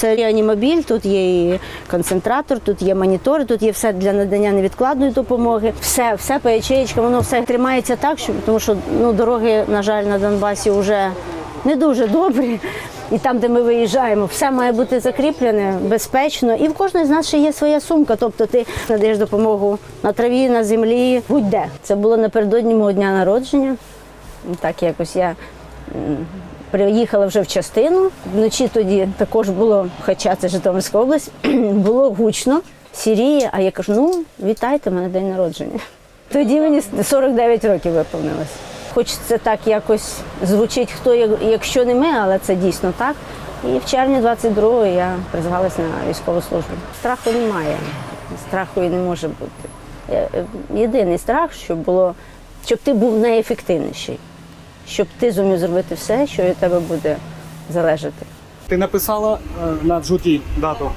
Це реанімобіль, тут є і концентратор, тут є монітори, тут є все для надання невідкладної допомоги. Все, все по ячеєчкам, воно все тримається так, що тому що ну дороги, на жаль, на Донбасі вже не дуже добрі. І там, де ми виїжджаємо, все має бути закріплене безпечно. І в кожної з нас ще є своя сумка. Тобто ти надаєш допомогу на траві, на землі, будь-де. Це було напередодні мого дня народження. Так якось я приїхала вже в частину. Вночі тоді також було, хоча це Житомирська область, було гучно, сіріє, а я кажу, ну, вітайте, мене день народження. Тоді мені 49 років виповнилось. Хоч це так якось звучить, хто якщо не ми, але це дійсно так. І в червні 22-го я призвалася на військову службу. Страху немає, страху і не може бути. Е, е, Єдиний страх, щоб було, щоб ти був найефективніший, щоб ти зумів зробити все, що від тебе буде залежати. Ти написала е, на джуті дату?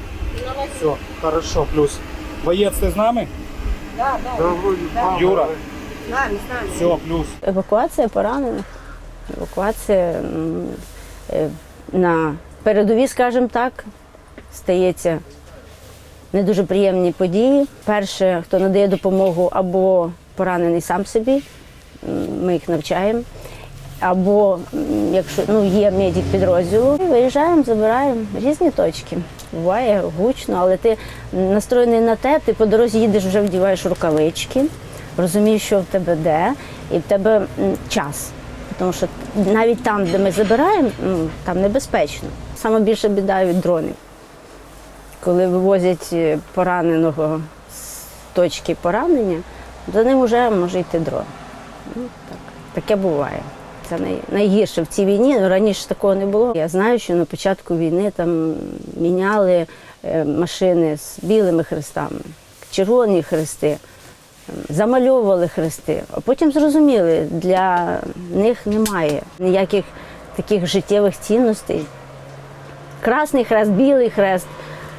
Все, хорошо, плюс. Боєць, ти з нами? Так, так. Юра? З нами, з нами. Все, плюс. Евакуація поранених, евакуація м, е, на передовій, скажімо так, стається не дуже приємні події. Перше, хто надає допомогу, або поранений сам собі, м, ми їх навчаємо. Або якщо ну, є медик підрозділу, виїжджаємо, забираємо різні точки. Буває гучно, але ти настроєний на те, ти по дорозі їдеш, вже вдіваєш рукавички, розумієш, що в тебе де, і в тебе час. Тому що навіть там, де ми забираємо, ну, там небезпечно. Саме більше біда від дронів. Коли вивозять е, пораненого з точки поранення, за ним вже може йти дрон. Ну, так. Таке буває. Це найгірше в цій війні. Ну, Раніше такого не було. Я знаю, що на початку війни там міняли е, машини з білими хрестами, червоні хрести, е, замальовували хрести. А потім зрозуміли, для них немає ніяких таких життєвих цінностей. Красний хрест, білий хрест,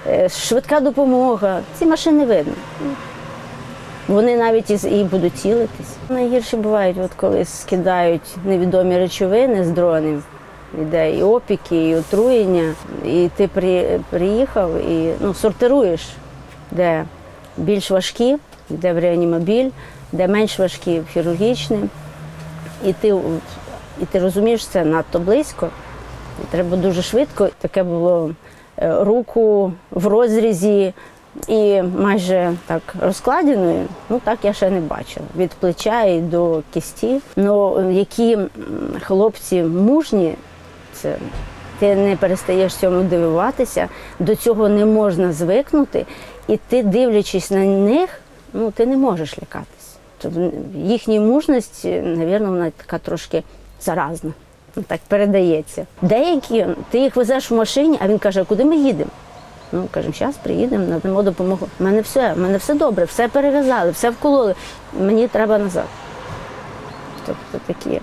е, швидка допомога. Ці машини видно. Вони навіть і, будуть цілитись. Найгірше бувають, от коли скидають невідомі речовини з дронів. Іде і опіки, і отруєння. І ти при, приїхав і ну, сортируєш, де більш важкі, де в реанімобіль, де менш важкі в хірургічний. І ти, і ти розумієш це надто близько. І треба дуже швидко. Таке було е, руку в розрізі і майже так розкладеною. Ну так я ще не бачила. Від плеча і до кісті. Ну які хлопці мужні, це ти не перестаєш цьому дивуватися, до цього не можна звикнути, і ти, дивлячись на них, ну ти не можеш лякатись. Тобто їхня мужність, мабуть, вона така трошки заразна. Ну, Так передається. Деякі ти їх везеш в машині, а він каже, куди ми їдемо? Ну, кажемо, зараз приїдемо, надамо допомогу. У мене все, в мене все добре, все перев'язали, все вкололи. Мені треба назад. Тобто такі.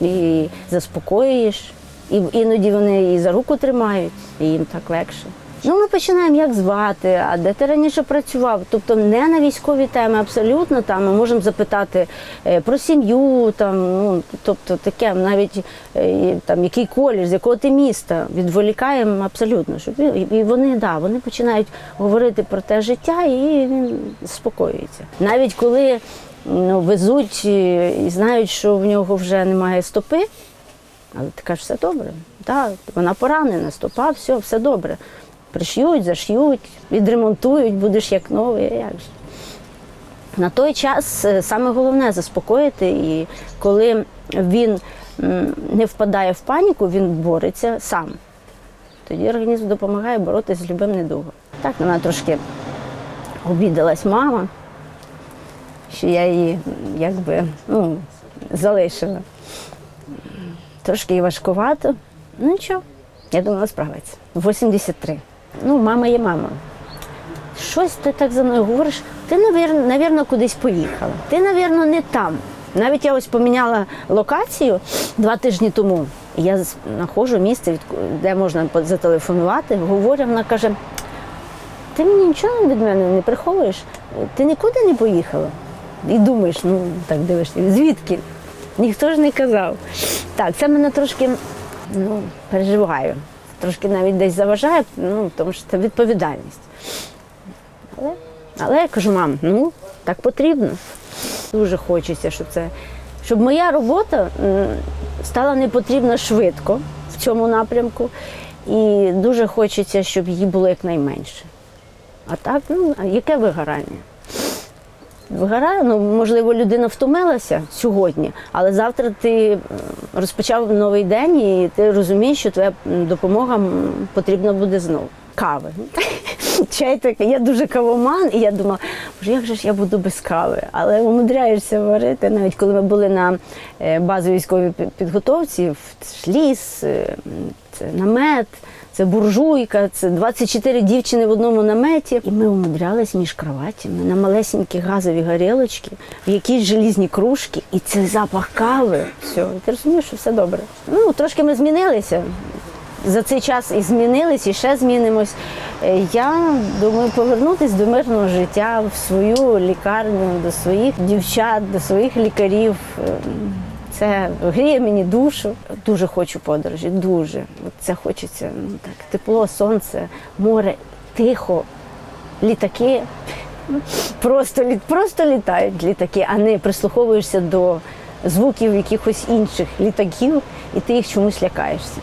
І заспокоюєш, і іноді вони і за руку тримають, і їм так легше. Ну, ми починаємо, як звати, а де ти раніше працював. Тобто не на військові теми, абсолютно там ми можемо запитати е, про сім'ю, там, ну, тобто таке, навіть е, там, який колір, з якого ти міста, відволікаємо абсолютно. Щоб, і вони, да, вони починають говорити про те життя, і він заспокоюється. Навіть коли ну, везуть е, і знають, що в нього вже немає стопи, але ти кажеш, все добре. Так, вона поранена, стопа, все, все добре. Приш'ють, заш'ють, відремонтують, будеш як новий, як же. На той час е, саме головне заспокоїти, і коли він не впадає в паніку, він бореться сам. Тоді організм допомагає боротися з любим недугом. Так на мене трошки обідалась мама, що я її якби ну, залишила. Трошки і важкувато. Ну нічого, я думала, справиться. 83. Ну, мама є мама. Щось ти так за мною говориш, ти, навірно, кудись поїхала. Ти, навірно, не там. Навіть я ось поміняла локацію два тижні тому. Я знаходжу місце, де можна зателефонувати. Говорю, вона каже: ти мені нічого від мене не приховуєш, ти нікуди не поїхала. І думаєш, ну так дивишся, звідки? Ніхто ж не казав. Так, це мене трошки ну, переживаю. Трошки навіть десь заважає, ну, тому що це відповідальність. Але, але я кажу, мам, ну так потрібно. Дуже хочеться, щоб це, щоб моя робота стала не потрібна швидко в цьому напрямку. І дуже хочеться, щоб її було якнайменше. А так, ну, яке вигорання? Вигорає, ну можливо, людина втомилася сьогодні, але завтра ти розпочав новий день і ти розумієш, що твоя допомога потрібна буде знову. Кави. Чай такий. Я дуже кавоман, і я думала, боже, як же ж я буду без кави? Але умудряєшся варити. Навіть коли ми були на е, базовій військовій підготовці, це ліс, е, це намет, це буржуйка, це 24 дівчини в одному наметі. І ми умудрялись між кроватями на малесенькі газові горілочки, в якісь желізні кружки, і цей запах кави. Все, ти розумієш, що все добре. Ну, трошки ми змінилися. За цей час і змінились, і ще змінимось. Е, Я думаю повернутися до мирного життя в свою лікарню, до своїх дівчат, до своїх лікарів. Е, Це гріє мені душу. Дуже хочу подорожі, дуже. Це хочеться ну, так, тепло, сонце, море, тихо, літаки. Просто, просто літають літаки, а не прислуховуєшся до звуків якихось інших літаків, і ти їх чомусь лякаєшся.